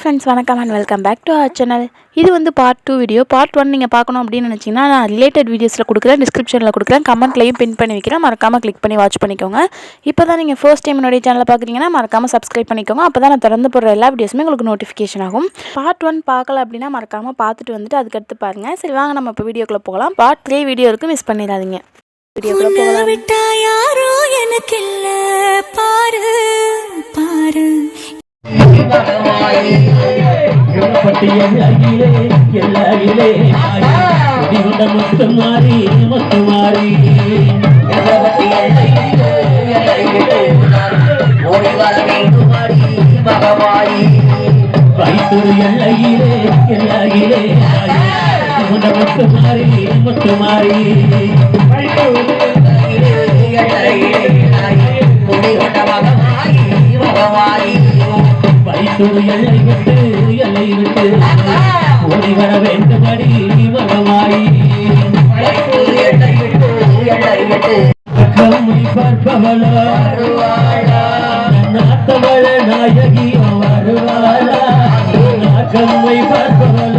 Friends வணக்கம் and welcome back to our channel இது வந்து part two video part one நீங்கள் பார்க்கணும் அப்படின்னு நினச்சிங்கன்னா நான் ரிலேட்டட் வீடியோஸில் கொடுக்குறேன் டிஸ்கிரிப்ஷனில் கொடுக்குறேன். கமெண்ட்லையும் பின் பண்ணி வைக்கிறேன். மறக்காமல் கிளிக் பண்ணி வாட்ச் பண்ணிக்கோங்க. இப்போ தான் நீங்கள் ஃபர்ஸ்ட் டைம் என்னுடைய சேனலில் பார்க்குறீங்கன்னா மறக்காமல் சப்ஸ்கிரைப் பண்ணிக்கோங்க. அப்போ தான் நான் திறந்து போடுற எல்லா வீடியோஸுமே உங்களுக்கு நோட்டிஃபிகேஷன் ஆகும். பார்ட் ஒன் பார்க்கல அப்படின்னா மறக்காமல் பார்த்துட்டு வந்துட்டு அதுக்கடுத்து பாருங்கள் சரி வாங்க நம்ம இப்போ வீடியோக்குள்ளே போகலாம். பார்ட் த்ரீ வீடியோ இருக்குது மிஸ் பண்ணிடாதீங்க. வீடியோக்குள்ளே போகலாம். யாரோ எனக்கில்ல. பாரு பாரு. பட்டியல் அகிலே எல்லாரிலே குடிகொண்ட எல்லையிலே மாறி எல்லை விட்டு எல்லை விட்டு. ஓடி வர வருவாளா? கம்மை பார்ப்பவளோ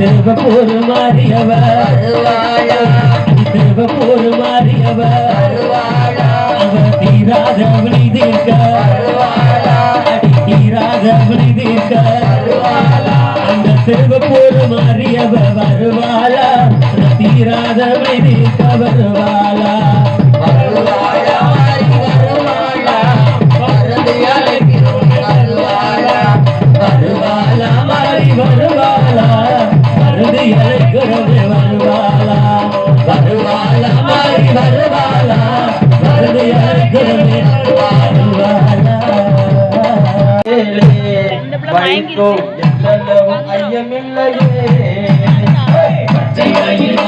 தேவ போரு மாறியவ தேவ போரு மாறியவ அவ தீராத விழி தீர்க்க தீராத விழி தீர்க்க அந்த தேவ போரு மாறியவ வருவாளா தீராத விழி தீர்க்க வருவாள் வைகோ எல்லளவும் ஐயமில்லையே. பச்சைமயில்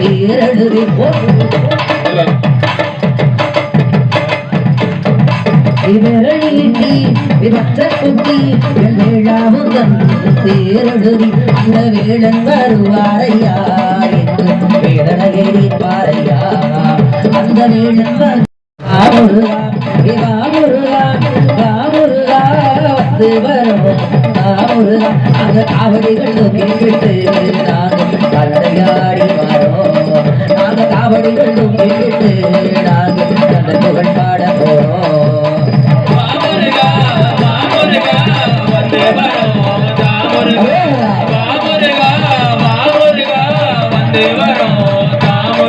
பேரழுதி விரலிட்டி விபச்சக்குத்தி விழாவுதன் பேரழுதி அந்த வேளன் வருவாரையா என்று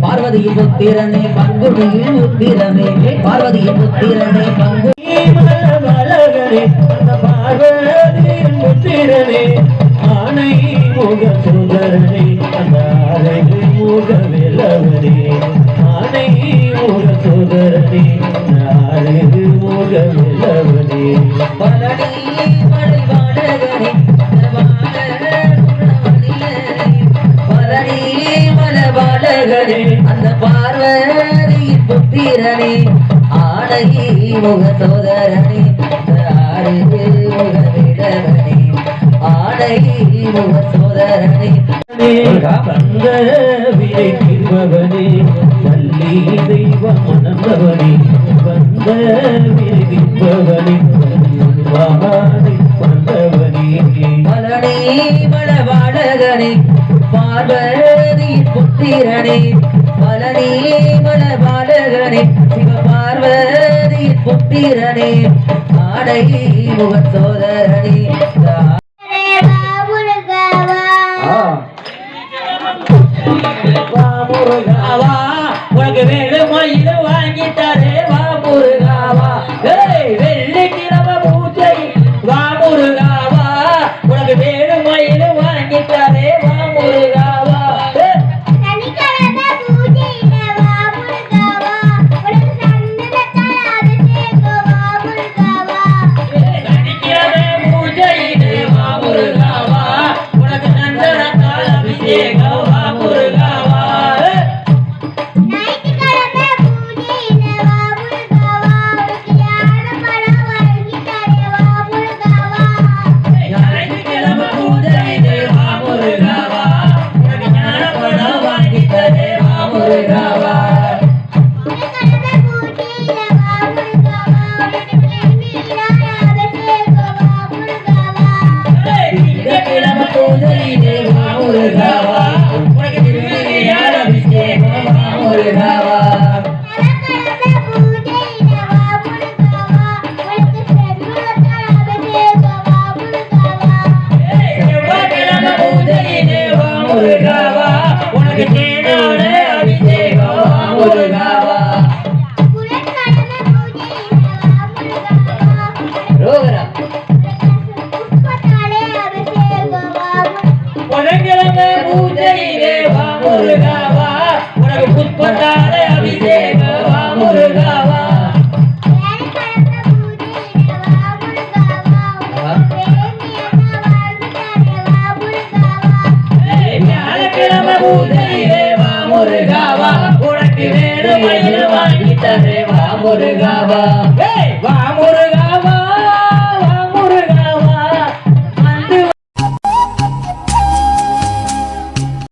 பார்வதியின் புத்திரனே பங்குனியின் உத்திரனே பார்வதியின் புத்திரனே பங்கு பார்வதியின் புத்திரனே ஆனை முக சுந்தரனே முகவிலவரே ஆனை முக சுதரே நாடு முகவிலவரே. பழனி மலை வாடகரே பழனி மலை வாடகரே அந்த பார்வதியின் புத்திரனே ஆனை முக சோதரனே நாடு முகவிலவரே ஆனை முக சோதரனே கந்த வினை திருபவனே நல்லி தெய்வம் உணர்ந்தவனே கந்த வினை திருபவனே மலனே மலவாடகனே பார்வதி புத்திரனே மலனே முக சோதரனே உனக்கு வேணுமா? இது வாங்கி தரே வா முருகாவா முருகாவா? உனக்கு புட்பட்டால அபிஷேகவா முருகாவா. முருகாவா. உனக்கு வேணும்? வாங்கி தரேவா முருகாவா. வா முருகா